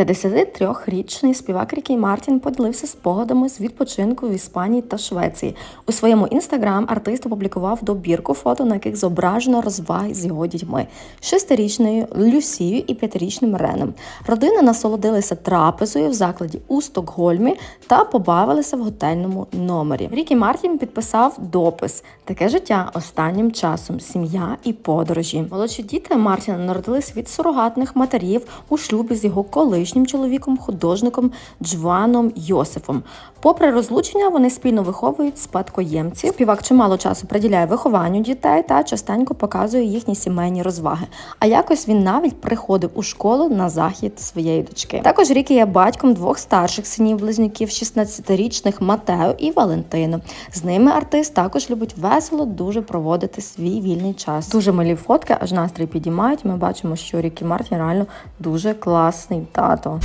53-річний співак Рікій Мартін поділився спогадами з відпочинку в Іспанії та Швеції. У своєму інстаграм артист опублікував добірку фото, на яких зображено розваги з його дітьми, шестирічною Люсією і п'ятирічним Реном. Родина насолодилася трапезою в закладі у Стокгольмі та побавилися в готельному номері. Рікі Мартін підписав допис: таке життя останнім часом, сім'я і подорожі. Молодші діти Мартіна народились від сурогатних матерів у шлюбі з його колишнім чоловіком, художником Джваном Йосифом. Попри розлучення, вони спільно виховують спадкоємців. Співак чимало часу приділяє вихованню дітей та частенько показує їхні сімейні розваги. А якось він навіть приходив у школу на захід своєї дочки. Також Рікі є батьком двох старших синів близнюків, 16-річних Матео і Валентино. З ними артист також любить весело дуже проводити свій вільний час. Дуже милі фотки, аж настрій підіймають. Ми бачимо, що Рікі Мартін реально дуже класний тато.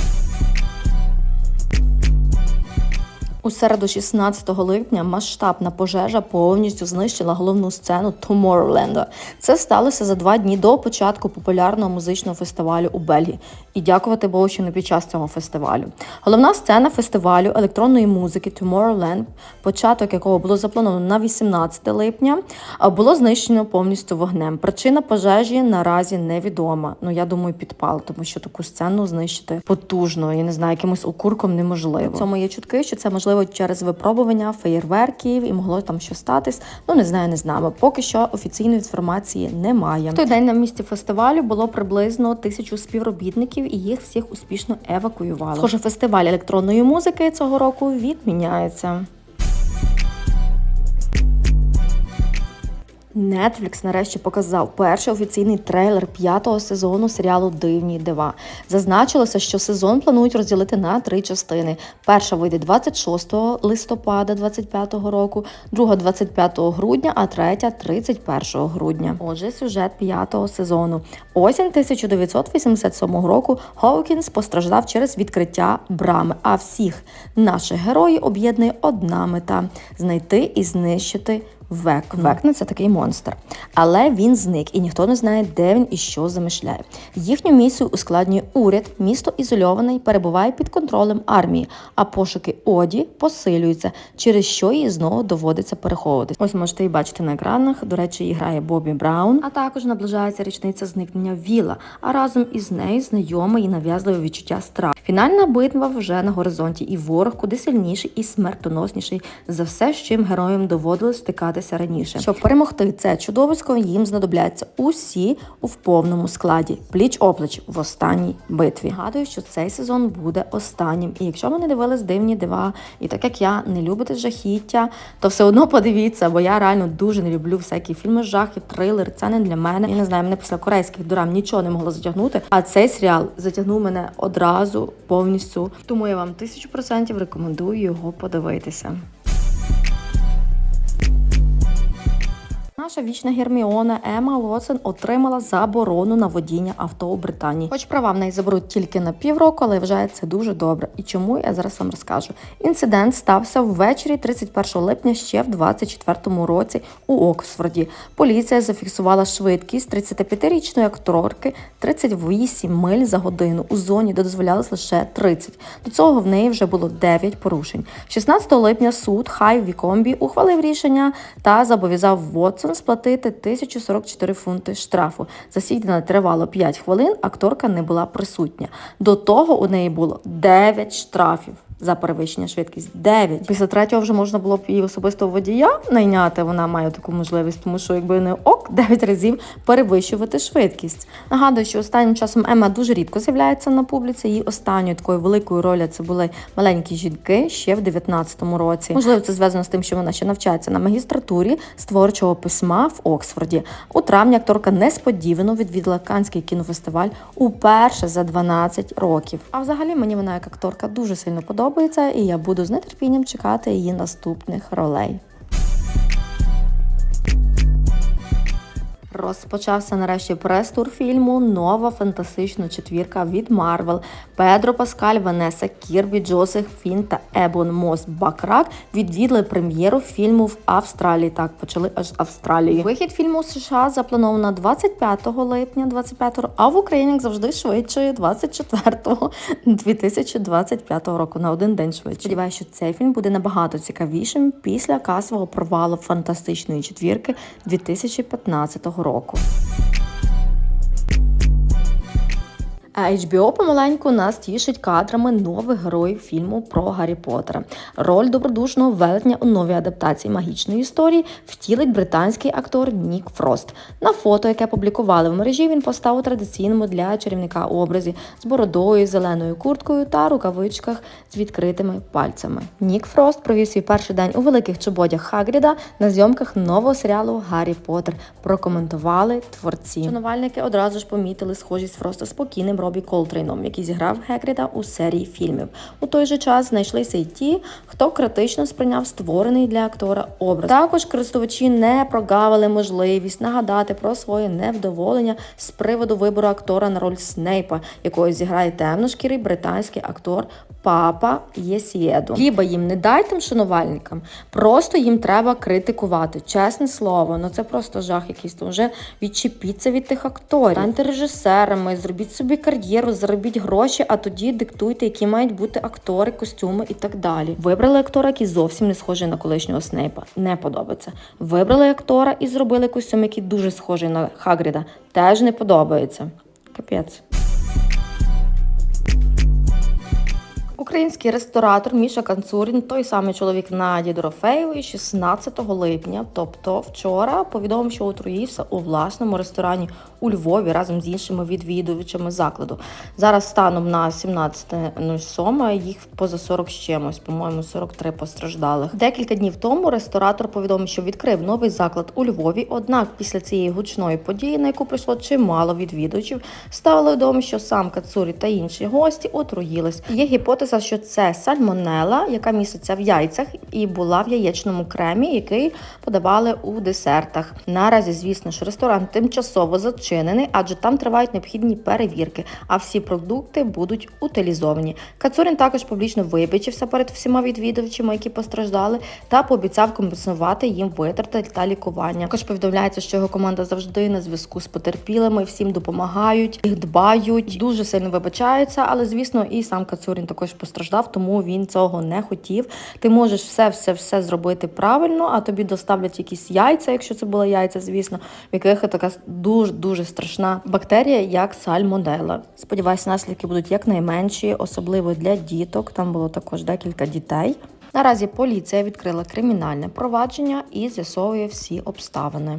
У середу 16 липня масштабна пожежа повністю знищила головну сцену Tomorrowland. Це сталося за два дні до початку популярного музичного фестивалю у Бельгії. І дякувати Богу, що не під час цього фестивалю. Головна сцена фестивалю електронної музики Tomorrowland, початок якого було заплановано на 18 липня, було знищено повністю вогнем. Причина пожежі наразі невідома. Ну я думаю, підпал, тому що таку сцену знищити потужно. Я не знаю, якимось окурком неможливо. В цьому є чутки, що це можливо через випробування феєрверків і могло там що статись. Ну не знаю, не знаємо. Поки що офіційної інформації немає. В той день на місці фестивалю було приблизно тисячу співробітників, і їх всіх успішно евакуювали. Схоже, фестиваль електронної музики цього року відміняється. Netflix нарешті показав перший офіційний трейлер п'ятого сезону серіалу Дивні дива. Зазначилося, що сезон планують розділити на три частини. Перша вийде 26 листопада 2025 року, друга 25 грудня, а третя 31 грудня. Отже, сюжет п'ятого сезону. Осінь 1987 року Хоукінс постраждав через відкриття брами. А всіх наших героїв об'єднує одна мета знайти і знищити. Векну. Векну це такий монстр. Але він зник, і ніхто не знає, де він і що замишляє. Їхню місію ускладнює уряд, місто ізольоване і перебуває під контролем армії, а пошуки Оді посилюються, через що її знову доводиться переховувати. Ось можете і бачити на екранах. До речі, її грає Бобі Браун, а також наближається річниця зникнення Віла, а разом із нею знайоме і нав'язливе відчуття страху. Фінальна битва вже на горизонті, і ворог куди сильніший і смертоносніший за все, з чим героям доводилось стикатися раніше. Щоб перемогти це чудовисько, їм знадобляться усі у повному складі, пліч опліч в останній битві. Нагадую, що цей сезон буде останнім. І якщо ви не дивились дивні дива, і так як я не любите жахіття, то все одно подивіться, бо я реально дуже не люблю всякі фільми жахів, трилери. Це не для мене. Я не знаю, мене після корейських дорам нічого не могло затягнути. А цей серіал затягнув мене одразу повністю. Тому я вам тисячу процентів рекомендую його подивитися. Наша вічна Герміона Ема Лоцен отримала заборону на водіння авто у Британії. Хоч права в неї заберуть тільки на півроку, але вважає це дуже добре. І чому я зараз вам розкажу. Інцидент стався ввечері 31 липня ще в 24-му році у Оксфорді. Поліція зафіксувала швидкість 35-річної акторки 38 миль за годину у зоні, де дозволялось лише 30. До цього в неї вже було 9 порушень. 16 липня суд Хай Вікомбі ухвалив рішення та зобов'язав Вотсон сплатити 1044 фунти штрафу. Засідання тривало 5 хвилин, акторка не була присутня. До того у неї було 9 штрафів. За перевищення швидкість 9. Після третього вже можна було б її особисто водія найняти. Вона має таку можливість, тому що якби не ок 9 разів перевищувати швидкість. Нагадую, що останнім часом Ема дуже рідко з'являється на публіці. Її останньою такою великою ролью це були маленькі жінки ще в 19-му році. Можливо, це зв'язано з тим, що вона ще навчається на магістратурі з творчого письма в Оксфорді. У травні акторка несподівано відвідала Канський кінофестиваль уперше за 12 років. А взагалі мені вона як акторка дуже сильно подобається подобається, і я буду з нетерпінням чекати її наступних ролей. Розпочався нарешті прес-тур фільму Нова фантастична четвірка від Марвел. Педро Паскаль, Ванеса Кірбі, Джозеф Фін та Ебон Мос Бакрак відвідали прем'єру фільму в Австралії. Так, почали аж Австралії. Вихід фільму у США заплановано на 25 липня 25 а в Україні як завжди швидше 24 2025 року на один день швидше. Сподіваюся, що цей фільм буде набагато цікавішим після касового провалу фантастичної четвірки 2015 року року. А HBO помаленьку нас тішить кадрами нових героїв фільму про Гаррі Поттера. Роль добродушного велетня у новій адаптації магічної історії втілить британський актор Нік Фрост. На фото, яке публікували в мережі, він постав у традиційному для чарівника образі з бородою, зеленою курткою та рукавичках з відкритими пальцями. Нік Фрост провів свій перший день у великих чоботях Хагріда на зйомках нового серіалу Гаррі Поттер. Прокоментували творці. Шанувальники одразу ж помітили схожість Фроста з покійним Робі Колтрейном, який зіграв Гегріда у серії фільмів. У той же час знайшлися й ті, хто критично сприйняв створений для актора образ. Також користувачі не прогавили можливість нагадати про своє невдоволення з приводу вибору актора на роль Снейпа, якого зіграє темношкірий британський актор Папа Єсієду. Хліба їм не дай тим шанувальникам, просто їм треба критикувати. Чесне слово, ну це просто жах якийсь. То вже відчепіться від тих акторів, станьте режисерами, зробіть собі кар'єру, заробіть гроші, а тоді диктуйте, які мають бути актори, костюми і так далі. Вибрали актора, який зовсім не схожий на колишнього Снейпа. Не подобається. Вибрали актора і зробили костюм, який дуже схожий на Хагріда. Теж не подобається. Капець. Український ресторатор Міша Канцурін, той самий чоловік Наді Дорофеєвої, 16 липня, тобто вчора, повідомив, що отруївся у власному ресторані у Львові разом з іншими відвідувачами закладу. Зараз станом на 17.07 їх поза 40 з чимось, по-моєму, 43 постраждалих. Декілька днів тому ресторатор повідомив, що відкрив новий заклад у Львові. Однак після цієї гучної події, на яку прийшло чимало відвідувачів, стало відомо, що сам Кацурі та інші гості отруїлись. Є гіпотеза, що це сальмонела, яка міститься в яйцях, і була в яєчному кремі, який подавали у десертах. Наразі, звісно ж, ресторан тимчасово зачинений, адже там тривають необхідні перевірки, а всі продукти будуть утилізовані. Кацурін також публічно вибачився перед всіма відвідувачами, які постраждали, та пообіцяв компенсувати їм витрати та лікування. Також повідомляється, що його команда завжди на зв'язку з потерпілими, всім допомагають, їх дбають, дуже сильно вибачаються. Але звісно, і сам Кацурін також постраждав, тому він цього не хотів. Ти можеш все, все, все зробити правильно, а тобі доставлять якісь яйця, якщо це були яйця, звісно, в яких така дуже дуже страшна бактерія, як сальмонелла. Сподіваюся, наслідки будуть якнайменші, особливо для діток. Там було також декілька дітей. Наразі поліція відкрила кримінальне провадження і з'ясовує всі обставини.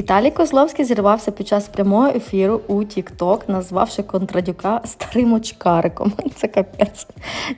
Віталій Козловський зірвався під час прямого ефіру у TikTok, назвавши контрадюка старим очкариком. Це капець.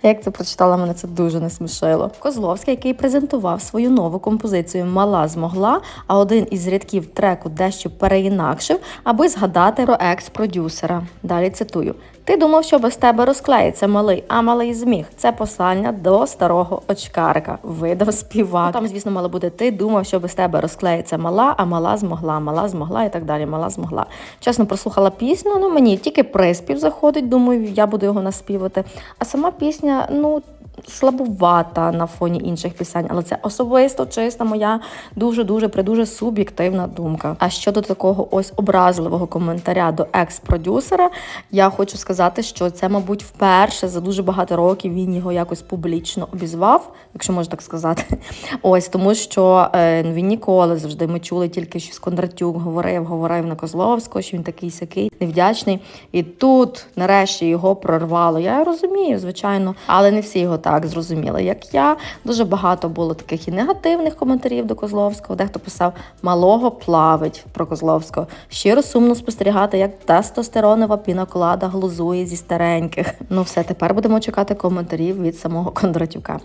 Як це прочитала, мене це дуже не смішило. Козловський, який презентував свою нову композицію Мала змогла, а один із рядків треку дещо переінакшив, аби згадати про екс-продюсера. Далі цитую. Ти думав, що без тебе розклеїться малий, а малий зміг. Це послання до старого очкарика. Видав співак. Ну, там, звісно, мало бути ти думав, що без тебе розклеїться мала, а мала змогла, мала змогла і так далі. Мала змогла. Чесно, прослухала пісню. Ну мені тільки приспів заходить. Думаю, я буду його наспівати. А сама пісня, ну. Слабувата на фоні інших пісень, але це особисто чиста моя дуже дуже придуже суб'єктивна думка. А щодо такого ось образливого коментаря до екс-продюсера, я хочу сказати, що це, мабуть, вперше за дуже багато років він його якось публічно обізвав, якщо можна так сказати. Ось тому, що е, він ніколи завжди ми чули тільки, що Кондратюк говорив, говорив на Козловського, що він такий сякий, невдячний. І тут, нарешті, його прорвало. Я розумію, звичайно, але не всі його так зрозуміли, як я. Дуже багато було таких і негативних коментарів до Козловського. Дехто писав малого плавить про Козловського. Щиро сумно спостерігати, як тестостеронова піноклада глузує зі стареньких. Ну все, тепер будемо чекати коментарів від самого Кондратюка.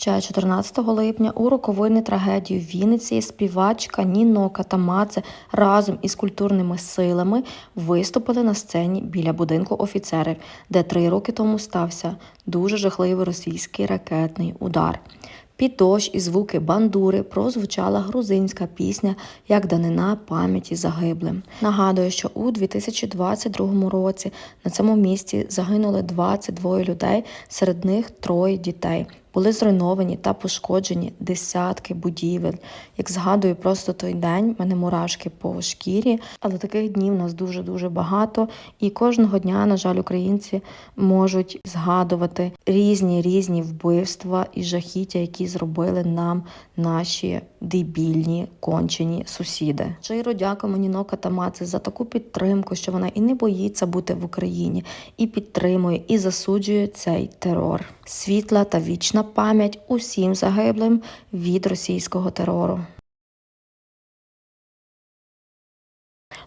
Ще 14 липня у роковини трагедії в Вінниці співачка Ніно Катамадзе разом із культурними силами виступили на сцені біля будинку офіцерів, де три роки тому стався дуже жахливий російський ракетний удар. Під дощ і звуки бандури прозвучала грузинська пісня як данина пам'яті загиблим. Нагадую, що у 2022 році на цьому місці загинули 22 людей, серед них троє дітей. Були зруйновані та пошкоджені десятки будівель. Як згадую, просто той день в мене мурашки по шкірі, але таких днів у нас дуже дуже багато. І кожного дня, на жаль, українці можуть згадувати різні різні вбивства і жахіття, які зробили нам наші дебільні кончені сусіди. Щиро дякуємо Ніно Катамаце за таку підтримку, що вона і не боїться бути в Україні, і підтримує, і засуджує цей терор. Світла та вічна пам'ять усім загиблим від російського терору.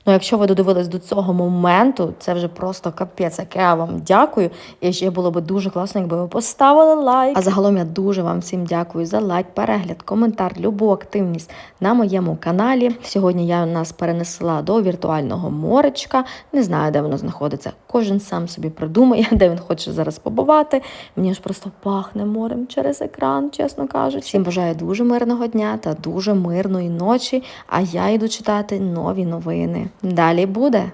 Ну, якщо ви додивились до цього моменту, це вже просто капець, як я вам дякую. І ще було би дуже класно, якби ви поставили лайк. А загалом я дуже вам всім дякую за лайк, перегляд, коментар, любу активність на моєму каналі. Сьогодні я нас перенесла до віртуального моречка. Не знаю, де воно знаходиться. Кожен сам собі придумає, де він хоче зараз побувати. Мені ж просто пахне морем через екран, чесно кажучи. Всім бажаю дуже мирного дня та дуже мирної ночі. А я йду читати нові новини. Далі буде.